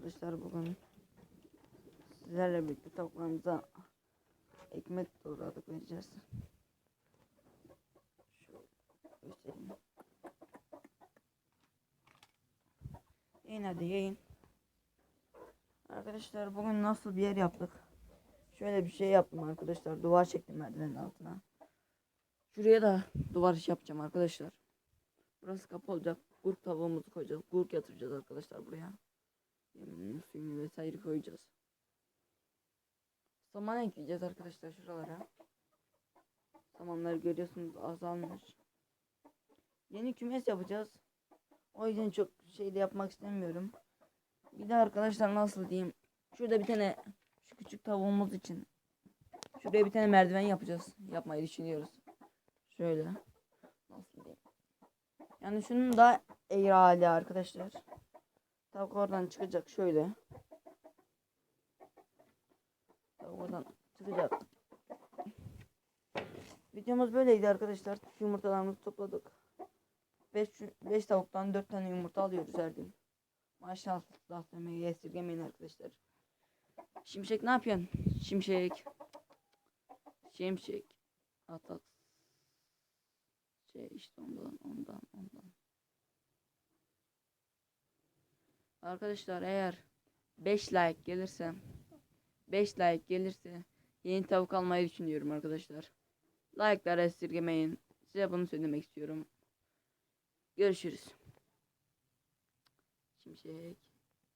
arkadaşlar bugün sizlerle birlikte tavuklarımıza ekmek doğradık vereceğiz. Şöyle göstereyim. Yayın hadi yayın. Arkadaşlar bugün nasıl bir yer yaptık? Şöyle bir şey yaptım arkadaşlar. Duvar çektim merdivenin altına. Şuraya da duvar iş yapacağım arkadaşlar. Burası kapı olacak. Gurk tavuğumuzu koyacağız. Gurk yatıracağız arkadaşlar buraya. Yemini, suyunu vesaire koyacağız. Saman ekleyeceğiz arkadaşlar şuralara. Samanları görüyorsunuz azalmış. Yeni kümes yapacağız. O yüzden çok şey de yapmak istemiyorum. Bir de arkadaşlar nasıl diyeyim. Şurada bir tane şu küçük tavuğumuz için. Şuraya bir tane merdiven yapacağız. Yapmayı düşünüyoruz. Şöyle. Nasıl diyeyim. Yani şunun da eğri hali arkadaşlar. Tavuk oradan çıkacak şöyle. Tavuk oradan çıkacak. Videomuz böyleydi arkadaşlar. Yumurtalarımızı topladık. 5 5 tavuktan 4 tane yumurta alıyoruz her gün. Maşallah demeyi esirgemeyin arkadaşlar. Şimşek ne yapıyorsun? Şimşek. Şimşek. Atak. Şey işte ondan ondan ondan. Arkadaşlar eğer 5 like gelirse 5 like gelirse yeni tavuk almayı düşünüyorum arkadaşlar. Like'ları esirgemeyin. Size bunu söylemek istiyorum. Görüşürüz. Şimşek.